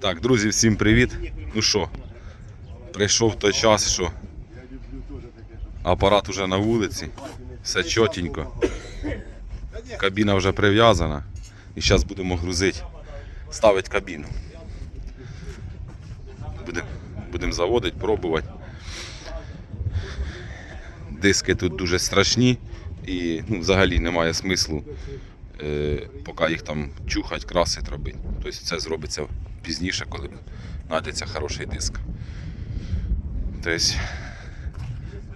Так, друзі, всім привіт. Ну що, прийшов той час, що апарат уже на вулиці, все чотенько. Кабіна вже прив'язана. І зараз будемо грузити, ставити кабіну. Будемо будем заводити, пробувати. Диски тут дуже страшні і ну, взагалі немає смислу е, поки їх там чухать, красить робити. Тобто це зробиться пізніше, коли знайдеться хороший диск. Тобто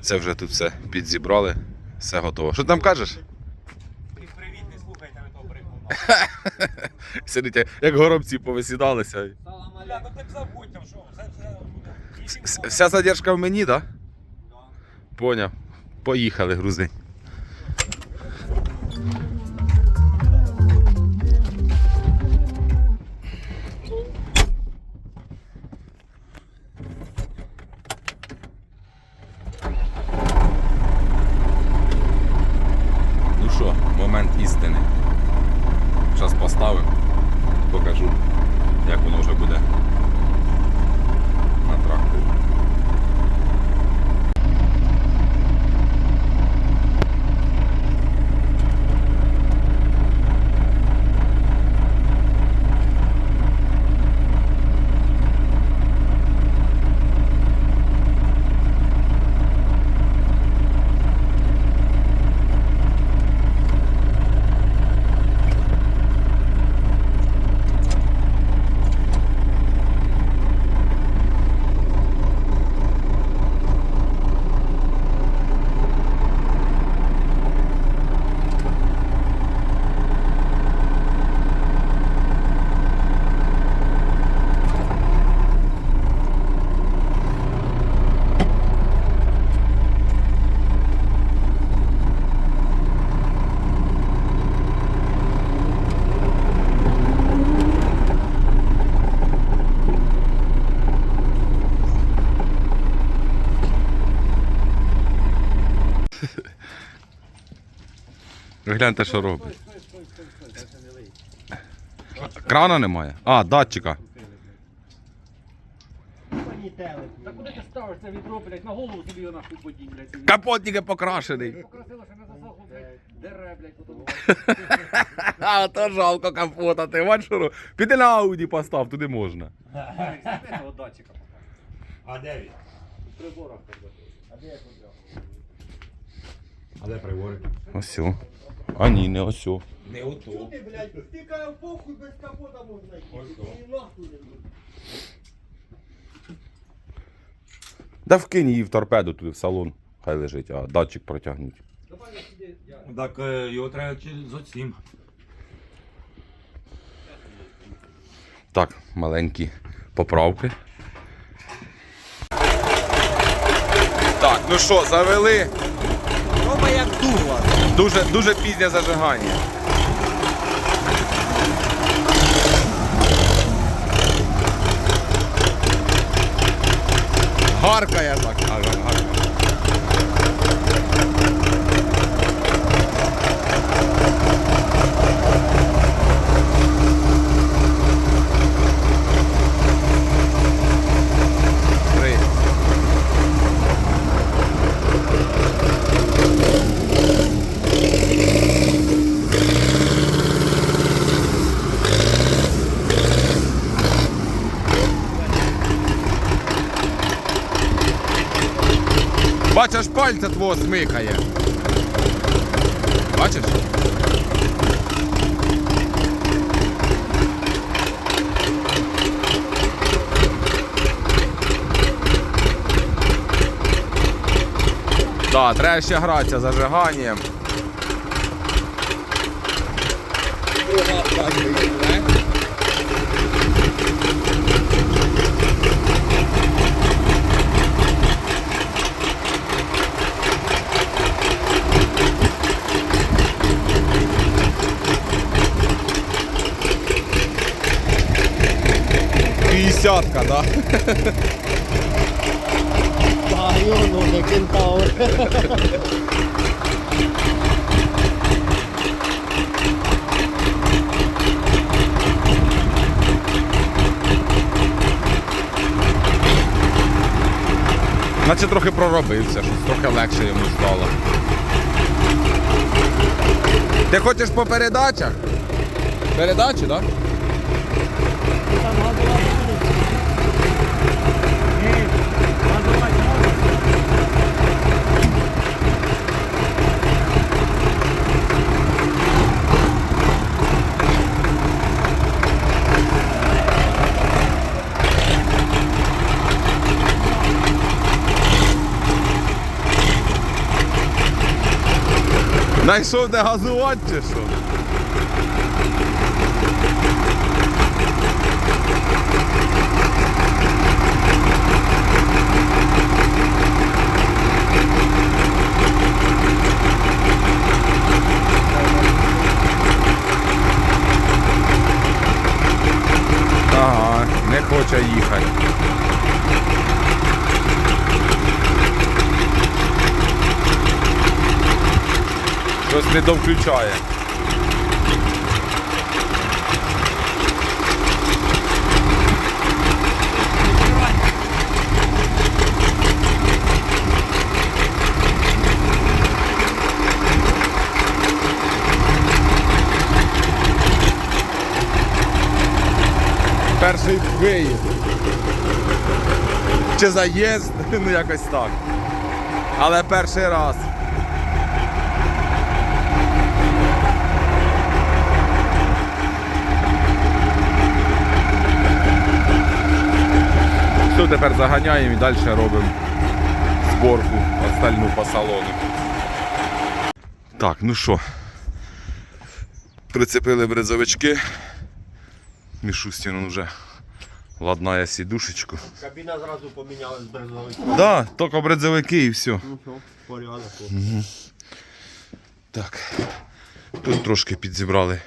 це вже тут все підзібрали, все готово. Що ти там кажеш? Привіт, не слухайте ви того брехуна. Сидите, як горобці повисідалися. Аля, ну так забудь там, що Вся задержка в мені, так? Да? Поняв. Поїхали, грузи. Ну що, момент істини. Зараз поставимо, покажу, як воно вже буде на тракторі. Ви Гляньте, що робить. Крана немає? А, датчика. Та куди ти ставиш це відро, блядь, на голову собі його нахуй подінь, блядь. Капот тільки покрашений. Покрасило, що не засохло, блядь, дере, блядь, потім. А, то жалко капота, ти бачиш, що ро- Піди на ауді постав, туди можна. Зніми того датчика. А де він? В приборах так А де я купляв? А де прибори? Ось. о. А ні, не ось. о. Не ото. Ти, блядь, ти каже, похуй без капота можна йти. Ось Ти нахуй не будеш. Да вкинь її в торпеду туди в салон. Хай лежить, а датчик протягнуть. Давай я сюди, я. Так е, його треба через оцім. Так, маленькі поправки. Так, ну що, завели. Рома як дула. Дуже, дуже пізнє зажигання. Гаркає так. Гаркає. Бачиш, пальця твого смикає. Бачиш? Да, треба ще гратися зажиганням. Да. Tayo, no, second tower. Наче трохи проробився, щось трохи легше йому стало. Ти хочеш по передачах? Передачі, так? Да? Найшов де газувати чи що? Хоче їхати. Щось не довключає. Перший виїзд. Чи заїзд, ну якось так. Але перший раз. Все, тепер заганяємо і далі робимо зборку остальну по салону. Так, ну що, прицепили брезовички. Мішустін вже ладнає сідушечку. Кабіна зразу помінялась без нових. Да, тільки брезовики і все. Ну що, порядок. Так. Тут трошки підзібрали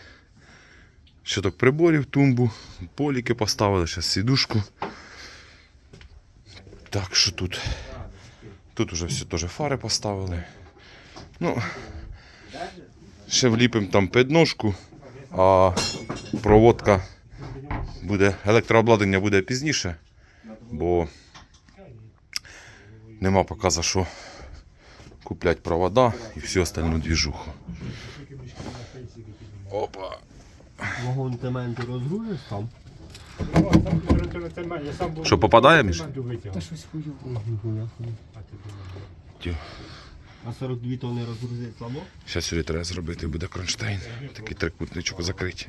щиток приборів, тумбу, поліки поставили, ще сідушку. Так, що тут? Тут уже все теж фари поставили. Ну, ще вліпимо там підножку, а проводка буде, електрообладнання буде пізніше, бо нема поки за що куплять провода і всю остальну двіжуху. Опа. Вагон цементу розгрузиш там? Що, попадає, Міш? Та щось хуйово. А 42 тонни розгрузить слабо? Зараз сюди треба зробити, буде кронштейн. Такий трикутничок закриті.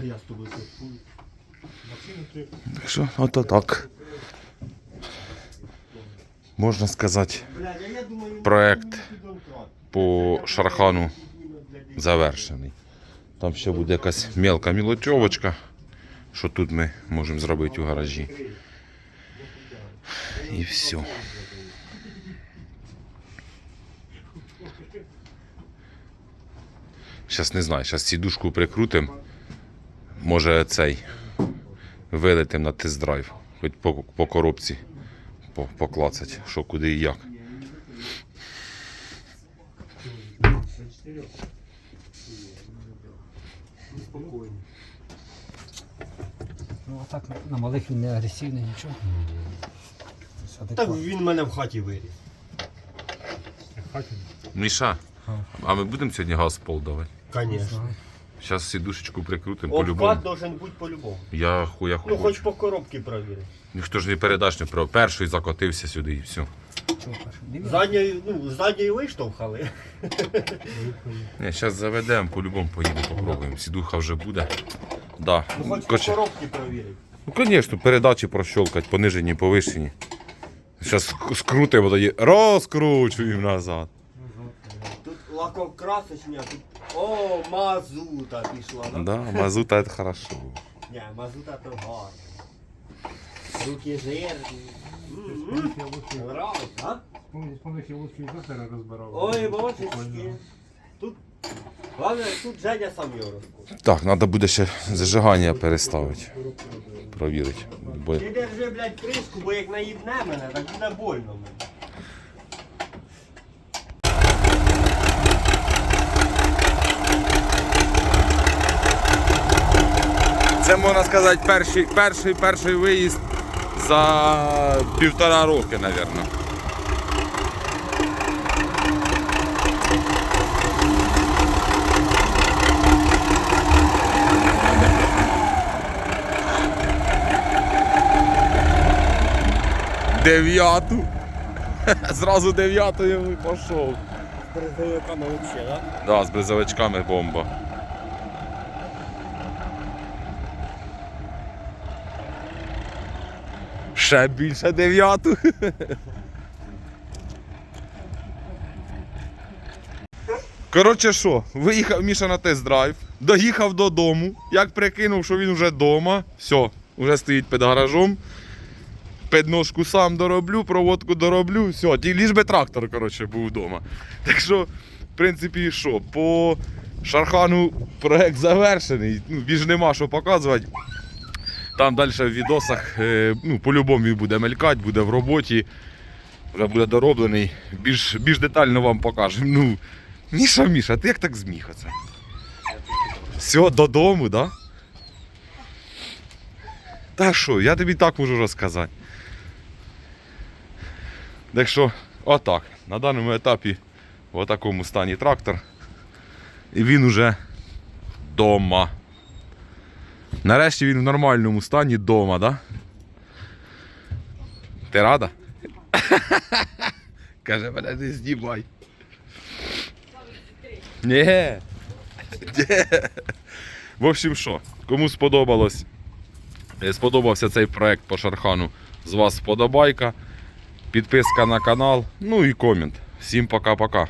А я з тобою слідкую. Так що, ото так. Можна сказати, Проект. по шархану завершений. Там ще буде якась мелка мілочовочка, що тут ми можемо зробити у гаражі. І все. Зараз не знаю, зараз сідушку прикрутимо. Може цей вилетим на тест-драйв. Хоч по, по коробці по, поклацать, що куди і як. Ну а так на малих він не агресивний, нічого. Так він в мене в хаті виріс. Міша, а ми будемо сьогодні газ пол давати? Звісно. Зараз сідушечку прикрутимо по-любому. должен бути по-любому. Я хуя Ну, хоч хочу. по коробці провіри. Ніхто ж не передач не про перший закотився сюди і все. Задньою, ну, задньою виштовхали. Ні, зараз заведемо, по-любому поїдемо, попробуємо. Сідуха вже буде. Да. Ну, хоч по Короче, коробці провірить. ну, звісно, передачі прощолкать, понижені, повишені. Зараз скрутимо тоді, розкручуємо назад. Тут лакокрасочня, тут. О, мазута пішла. Да? Да, мазута це хорошо. Ні, мазута то гарно. Руки жирні. Нравиться, а? Помниш, я вузький доктора розбирав. Ой, божечки. Тут. Главное, тут Женя сам його розкує. Так, треба буде ще зажигання переставити. Провірити. Бо Ти держи, блядь, кришку, бо як наїбне мене, так буде больно мені. Це можна сказати перший, перший, перший виїзд за півтора роки, мабуть. Дев'яту. Зразу дев'ятою пішов. З березовиками взагалі, так? Да, з бризовичками бомба. Ще більше дев'яту. Коротше що, виїхав Міша на тест-драйв, доїхав додому, як прикинув, що він вже вдома. Все, вже стоїть під гаражом. Підножку сам дороблю, проводку дороблю, все, ті ліж би трактор, коротше, був вдома. Так що, в принципі, що, по Шархану проект завершений. Ну, більш нема що показувати. Там далі в відосах, е, ну, по-любому він буде мелькати, буде в роботі, вже буде дороблений. Більш, більш детально вам покажемо. Ну, Міша, Міша, ти як так зміг оце? Все, додому, так? Да? Та що, я тобі так можу розказати. Так що, отак. На даному етапі в такому стані трактор. І він уже дома. Нарешті він в нормальному стані дома, да? Ти рада? Каже, мене не знімай. Ні. Ні. В общем, що, кому сподобалось, е, сподобався цей проект по Шархану, з вас вподобайка, підписка на канал, ну і комент. Всім пока-пока.